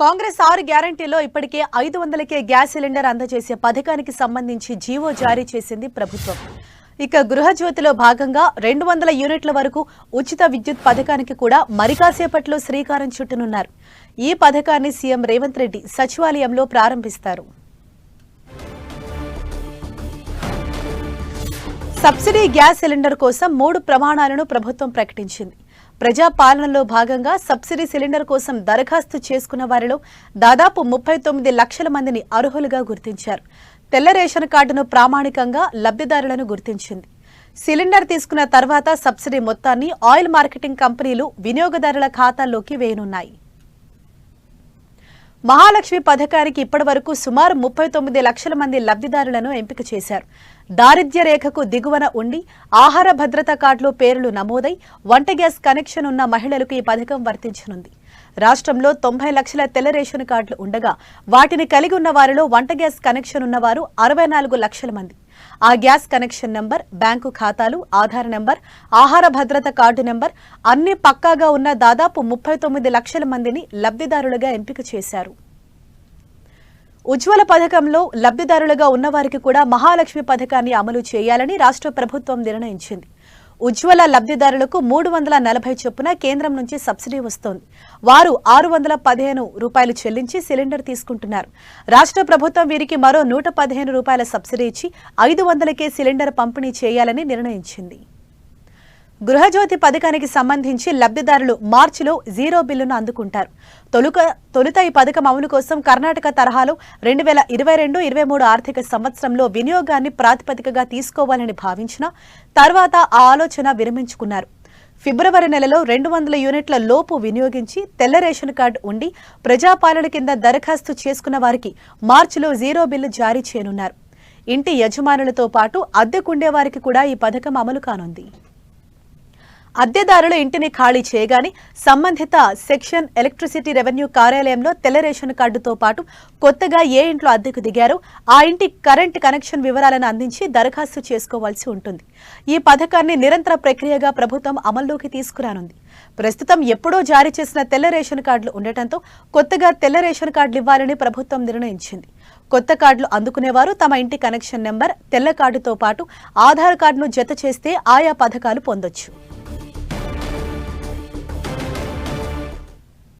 కాంగ్రెస్ ఆరు గ్యారంటీలో ఇప్పటికే ఐదు వందలకే గ్యాస్ సిలిండర్ అందజేసే పథకానికి సంబంధించి జీవో జారీ చేసింది ప్రభుత్వం. ఇక గృహజ్యోతిలో భాగంగా రెండు వందల యూనిట్ల వరకు ఉచిత విద్యుత్ పథకానికి కూడా మరికాసేపట్లో శ్రీకారం చుట్టనున్నారు. ఈ పథకాన్ని సీఎం రేవంత్ రెడ్డి సచివాలయంలో ప్రారంభిస్తారు. సబ్సిడీ గ్యాస్ సిలిండర్ కోసం మూడు ప్రమాణాలను ప్రభుత్వం ప్రకటించింది. ప్రజా పాలనలో భాగంగా సబ్సిడీ సిలిండర్ కోసం దరఖాస్తు చేసుకున్న వారిలో దాదాపు ముప్పై తొమ్మిది లక్షల మందిని అర్హులుగా గుర్తించారు. తెల్ల రేషన్ కార్డును ప్రామాణికంగా లబ్ధిదారులను గుర్తించింది. సిలిండర్ తీసుకున్న తర్వాత సబ్సిడీ మొత్తాన్ని ఆయిల్ మార్కెటింగ్ కంపెనీలు వినియోగదారుల ఖాతాల్లోకి వేయనున్నాయి. మహాలక్ష్మి పథకానికి ఇప్పటి వరకు సుమారు ముప్పై తొమ్మిది లక్షల మంది లబ్ధిదారులను ఎంపిక చేశారు. దారిద్ర్య రేఖకు దిగువన ఉండి ఆహార భద్రత కార్డులో పేర్లు నమోదై వంట గ్యాస్ కనెక్షన్ ఉన్న మహిళలకు ఈ పథకం వర్తించనుంది. రాష్ట్రంలో తొంభై లక్షల తెల్ల రేషన్ కార్డులు ఉండగా వాటిని కలిగి ఉన్న వారిలో వంట గ్యాస్ కనెక్షన్ ఉన్నవారు అరవై నాలుగు లక్షల మంది. ఆ గ్యాస్ కనెక్షన్ నంబర్ బ్యాంకు ఖాతాలు ఆధార్ నంబర్ ఆహార భద్రత కార్డు నంబర్ అన్ని పక్కాగా ఉన్న దాదాపు ముప్పై తొమ్మిది లక్షల మందిని లబ్ధిదారులుగా ఎంపిక చేశారు. ఉజ్వల పథకంలో లబ్ధిదారులుగా ఉన్నవారికి కూడా మహాలక్ష్మి పథకాన్ని అమలు చేయాలని రాష్ట్ర ప్రభుత్వం నిర్ణయించింది. ఉజ్వల లబ్ధిదారులకు మూడు వందల నలభై చొప్పున కేంద్రం నుంచి సబ్సిడీ వస్తోంది. వారు ఆరు వందల పదిహేను రూపాయలు చెల్లించి సిలిండర్ తీసుకుంటున్నారు. రాష్ట్ర ప్రభుత్వం వీరికి మరో నూట పదిహేను రూపాయల సబ్సిడీ ఇచ్చి ఐదు వందలకే సిలిండర్ పంపిణీ చేయాలని నిర్ణయించింది. గృహజ్యోతి పథకానికి సంబంధించి లబ్ధిదారులు మార్చిలో జీరో బిల్లును అందుకుంటారు. తొలుక తొలుత ఈ పథకం అమలు కోసం కర్ణాటక తరహాలో రెండు వేల ఇరవై రెండు ఇరవై మూడు ఆర్థిక సంవత్సరంలో వినియోగాన్ని ప్రాతిపదికగా తీసుకోవాలని భావించిన తర్వాత ఆ ఆలోచన విరమించుకున్నారు. ఫిబ్రవరి నెలలో రెండు వందల యూనిట్ల లోపు వినియోగించి తెల్ల రేషన్ కార్డు ఉండి ప్రజాపాలన కింద దరఖాస్తు చేసుకున్న వారికి మార్చిలో జీరో బిల్లు జారీ చేయనున్నారు. ఇంటి యజమానులతో పాటు అద్దెకుండే వారికి కూడా ఈ పథకం అమలు కానుంది. అద్దెదారులు ఇంటిని ఖాళీ చేయగానే సంబంధిత సెక్షన్ ఎలక్ట్రిసిటీ రెవెన్యూ కార్యాలయంలో తెల్ల రేషన్ కార్డుతో పాటు కొత్తగా ఏ ఇంట్లో అద్దెకు దిగారో ఆ ఇంటి కరెంట్ కనెక్షన్ వివరాలను అందించి దరఖాస్తు చేసుకోవాల్సి ఉంటుంది. ఈ పథకాన్ని నిరంతర ప్రక్రియగా ప్రభుత్వం అమల్లోకి తీసుకురానుంది. ప్రస్తుతం ఎప్పుడో జారీ చేసిన తెల్ల రేషన్ కార్డులు ఉండటంతో కొత్తగా తెల్ల రేషన్ కార్డులు ఇవ్వాలని ప్రభుత్వం నిర్ణయించింది. కొత్త కార్డులు అందుకునేవారు తమ ఇంటి కనెక్షన్ నెంబర్ తెల్ల కార్డుతో పాటు ఆధార్ కార్డును జత చేస్తే ఆయా పథకాలు పొందొచ్చు.